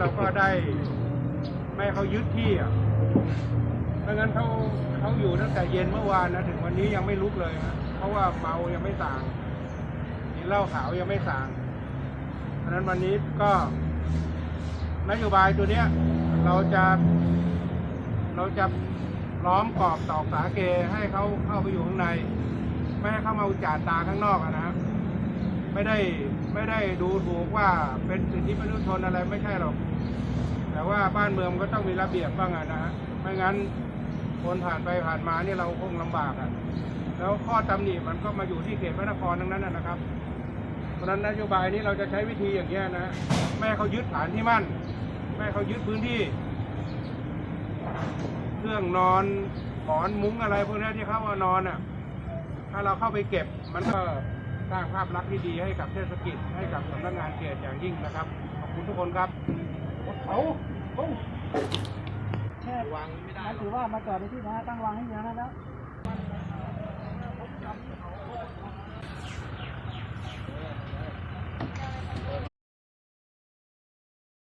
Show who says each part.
Speaker 1: เราก็ได้ไม่เขายึดที่อะไม่งั้นเขาเขาอยู่ตั้งแต่เย็นเมื่อวานนะถึงวันนี้ยังไม่ลุกเลยนะเพราะว่าเมายังไม่สั่งกินเหล้าขาวยังไม่สั่งเพราะนั้นวันนี้ก็นโยบายตัวเนี้ย เราจะเราจะล้อมกรอบตอกสาเกให้เขาเข้าไปอยู่ข้างใน ไม่ให้เข้ามาอุจจาตาข้างนอกนะครับไม่ได้ ไม่ได้ดูถูกว่าเป็นสิทธิมนุษยชนอะไรไม่ใช่หรอก แต่ว่าบ้านเมืองก็ต้องมีระเบียบบ้างนะฮะไม่งั้นคนผ่านไปผ่านมาเนี่ยเราคงลำบากอะแล้วข้อตำหนิมันก็มาอยู่ที่เขตพระนครทั้งนั้นนะนะครับ เพราะฉะนั้นนโยบายนี้เราจะใช้วิธีอย่างเงี้นะไม่เขายึดฐานที่มั่นไม่เขายึดพื้นที่ เครื่องนอนหมอนมุ้งอะไรพวกนี้ที่เขาเอานอนอะ ถ้าเราเข้าไปเก็บมันก็ สร้างภาพลักษณ์ที่ดีให้กับเทศกิจให้กับสำนักงานเขตอย่างยิ่งนะครับ ขอบคุณทุกคนครับเขาเขา
Speaker 2: แค่วางไม่ได้ถือว่ามาจอดในที่นะตั้งวางให้อย่างนั้นแล้ว